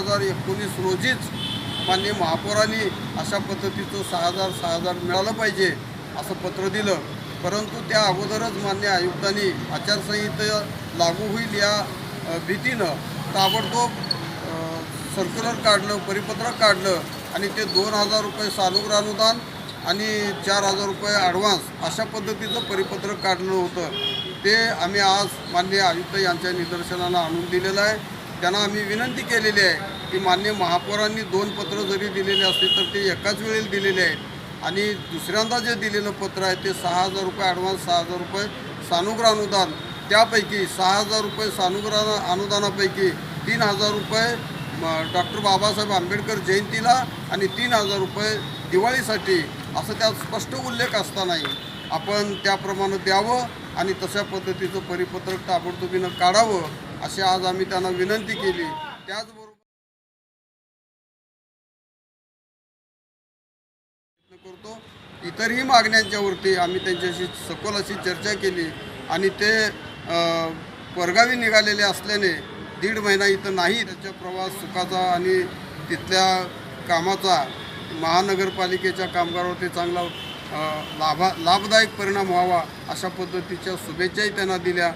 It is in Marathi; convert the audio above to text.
हजार एकोणीस रोजीच माननीय महापौरांनी अशा पद्धतीचं सहा हजार सहा हजार मिळालं पाहिजे असं पत्र दिलं. परंतु त्या अगोदरच मान्य आयुक्तांनी आचारसंहिता लागू होईल या भीतीनं ताबडतोब सर्क्युलर काढलं परिपत्रक काढलं आणि ते दोन हजार रुपये सानुग्रह अनुदान आणि चार हजार रुपये ॲडव्हान्स अशा पद्धतीचं परिपत्रक काढलं होतं. ते आम्ही आज मान्य आयुक्त यांच्या निदर्शनाला आणून दिलेलं आहे. त्यांना आम्ही विनंती केलेली आहे की मान्य महापौरांनी दोन पत्र जरी दिलेले असले तर ते एकाच वेळेला दिलेले आहेत. आणि दुसऱ्यांदा जे दिलेलं पत्र आहे ते सहा हजार रुपये ॲडव्हान्स सहा हजार रुपये सानुग्रह अनुदान त्यापैकी सहा हजार रुपये सानुग्रह अनुदानापैकी तीन हजार रुपये डॉक्टर बाबासाहेब आंबेडकर जयंतीला आणि तीन हजार रुपये दिवाळीसाठी असं त्यात स्पष्ट उल्लेख असतानाही आपण त्याप्रमाणे द्यावं आणि तशा पद्धतीचं परिपत्रक ताबडतोबीनं काढावं अशी आज आम्ही त्यांना विनंती केली. त्याचबरोबर इतरही मागण्यांच्यावरती आम्ही त्यांच्याशी सखोल अशी चर्चा केली आणि ते परगावी निघालेले असल्याने दीड महिना इथं नाही. त्याचा प्रवास सुखाचा आणि तिथल्या कामाचा महानगरपालिकेच्या कामगारावरती चांगला लाभा लाभदायक परिणाम व्हावा अशा पद्धतीच्या शुभेच्छाही त्यांना दिल्या.